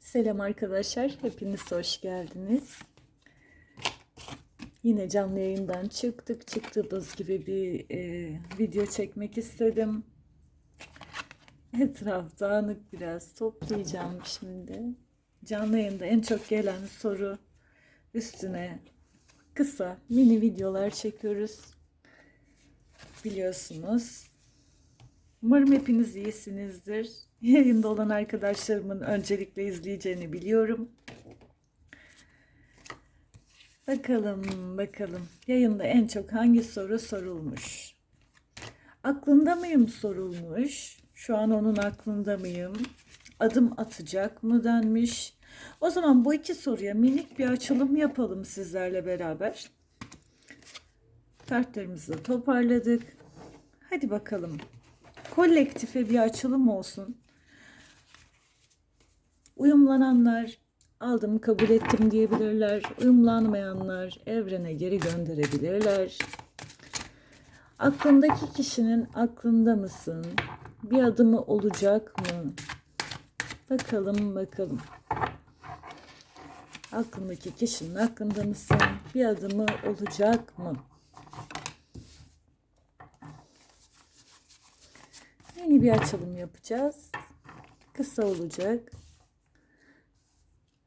Selam arkadaşlar, hepiniz hoş geldiniz. Yine canlı yayından çıktık. Çıktığımız gibi bir e, video çekmek istedim. Etraf dağınık biraz toplayacağım şimdi. Canlı yayında en çok gelen soru üstüne kısa mini videolar çekiyoruz. Biliyorsunuz. Umarım hepiniz iyisinizdir. Yayında olan arkadaşlarımın öncelikle izleyeceğini biliyorum. Bakalım, bakalım. Yayında en çok hangi soru sorulmuş? Aklında mıyım sorulmuş. Şu an onun aklında mıyım? Adım atacak mı denmiş. O zaman bu iki soruya minik bir açılım yapalım sizlerle beraber. Kartlarımızı toparladık. Hadi bakalım. Kolektife bir açılım olsun. Uyumlananlar aldım kabul ettim diyebilirler. Uyumlanmayanlar evrene geri gönderebilirler. Aklındaki kişinin aklında mısın? Bir adımı olacak mı? Bakalım bakalım. Aklındaki kişinin aklında mısın? Bir adımı olacak mı? Yeni bir açılım yapacağız. Kısa olacak.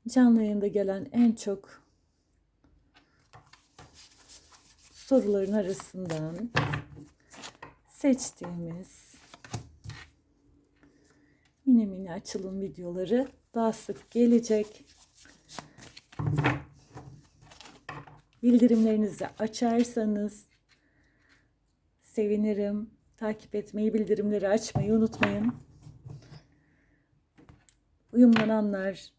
Canlı yayında gelen en çok soruların arasından seçtiğimiz mini mini açılım videoları daha sık gelecek. Bildirimlerinizi açarsanız sevinirim. Takip etmeyi, bildirimleri açmayı unutmayın. Uyumlananlar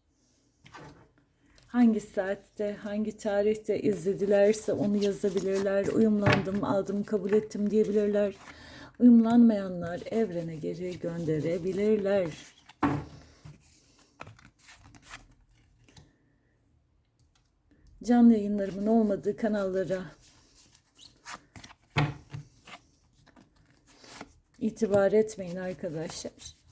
hangi saatte, hangi tarihte izledilerse onu yazabilirler. Uyumlandım, aldım, kabul ettim diyebilirler. Uyumlanmayanlar evrene geri gönderebilirler. Canlı yayınlarımın olmadığı kanallara itibar etmeyin arkadaşlar.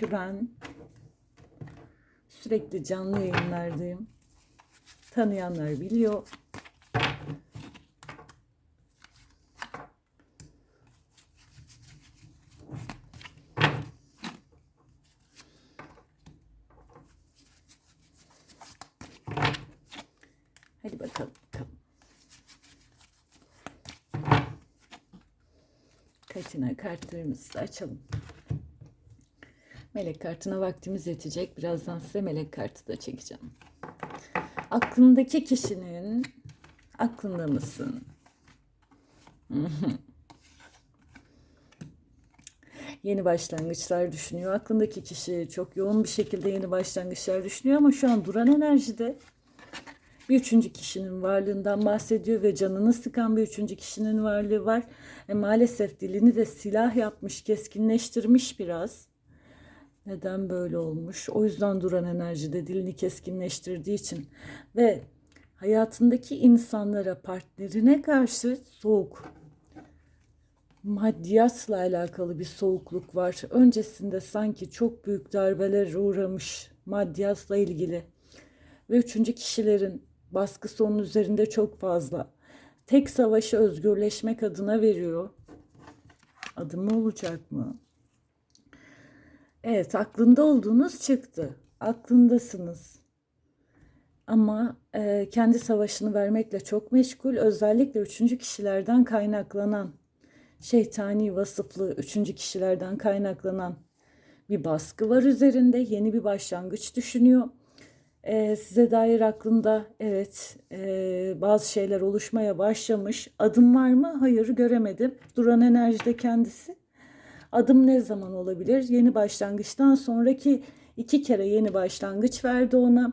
Çünkü ben sürekli canlı yayınlardayım. Tanıyanlar biliyor. Hadi bakalım. Katina kartlarımızı açalım. Melek kartına vaktimiz yetecek. Birazdan size melek kartı da çekeceğim. Aklındaki kişinin aklında mısın? yeni başlangıçlar düşünüyor. Aklındaki kişi çok yoğun bir şekilde yeni başlangıçlar düşünüyor ama şu an duran enerjide bir üçüncü kişinin varlığından bahsediyor ve canını sıkan bir üçüncü kişinin varlığı var. E, maalesef dilini de silah yapmış, keskinleştirmiş biraz. Neden böyle olmuş? O yüzden duran enerjide dilini keskinleştirdiği için ve hayatındaki insanlara, partnerine karşı soğuk, maddiyatla alakalı bir soğukluk var. Öncesinde sanki çok büyük darbeler uğramış maddiyatla ilgili ve üçüncü kişilerin baskısı onun üzerinde çok fazla. Tek savaşı özgürleşmek adına veriyor. Adımı olacak mı? Evet, aklında olduğunuz çıktı. Aklındasınız. Ama e, kendi savaşını vermekle çok meşgul. Özellikle üçüncü kişilerden kaynaklanan, şeytani vasıflı üçüncü kişilerden kaynaklanan bir baskı var üzerinde. Yeni bir başlangıç düşünüyor. E, size dair aklında evet e, bazı şeyler oluşmaya başlamış. Adım var mı? Hayır göremedim. Duran enerjide kendisi. Adım ne zaman olabilir? Yeni başlangıçtan sonraki iki kere yeni başlangıç verdi ona.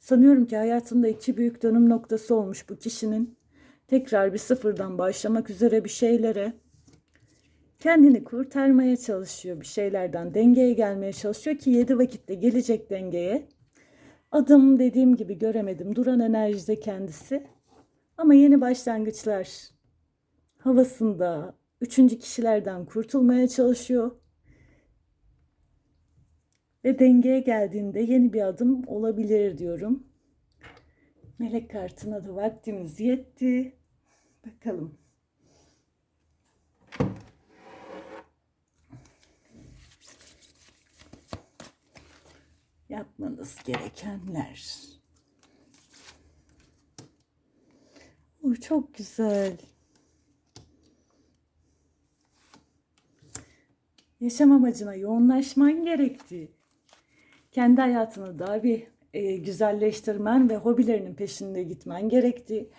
Sanıyorum ki hayatında iki büyük dönüm noktası olmuş bu kişinin. Tekrar bir sıfırdan başlamak üzere bir şeylere kendini kurtarmaya çalışıyor. Bir şeylerden dengeye gelmeye çalışıyor ki yedi vakitte gelecek dengeye. Adım dediğim gibi göremedim. Duran enerjide kendisi. Ama yeni başlangıçlar havasında, üçüncü kişilerden kurtulmaya çalışıyor. Ve dengeye geldiğinde yeni bir adım olabilir diyorum. Melek kartına da vaktimiz yetti. Bakalım. Yapmanız gerekenler. Bu çok güzel. Yaşam amacına yoğunlaşman gerektiği, kendi hayatını daha bir e, güzelleştirmen ve hobilerinin peşinde gitmen gerektiği,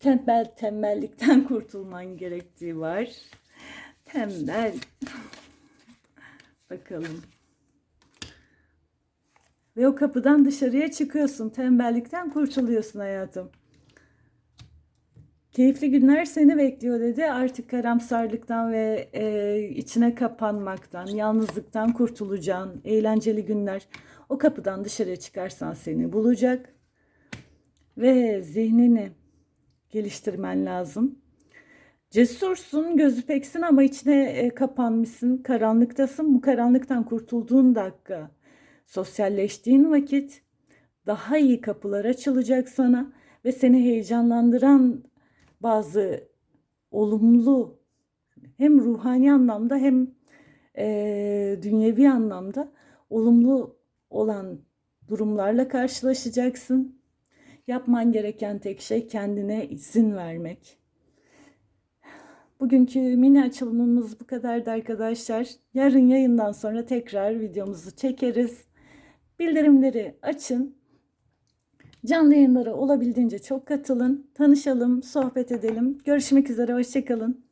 tembel tembellikten kurtulman gerektiği var. Tembel. Bakalım. Ve o kapıdan dışarıya çıkıyorsun. Tembellikten kurtuluyorsun hayatım. Keyifli günler seni bekliyor dedi. Artık karamsarlıktan ve e, içine kapanmaktan, yalnızlıktan kurtulacağın eğlenceli günler. O kapıdan dışarıya çıkarsan seni bulacak. Ve zihnini geliştirmen lazım. Cesursun, gözü peksin ama içine e, kapanmışsın, karanlıktasın. Bu karanlıktan kurtulduğun dakika, sosyalleştiğin vakit daha iyi kapılar açılacak sana ve seni heyecanlandıran bazı olumlu hem ruhani anlamda hem e, dünyevi anlamda olumlu olan durumlarla karşılaşacaksın. Yapman gereken tek şey kendine izin vermek. Bugünkü mini açılımımız bu kadardı arkadaşlar. Yarın yayından sonra tekrar videomuzu çekeriz. Bildirimleri açın. Canlı yayınlara olabildiğince çok katılın. Tanışalım, sohbet edelim. Görüşmek üzere, hoşçakalın.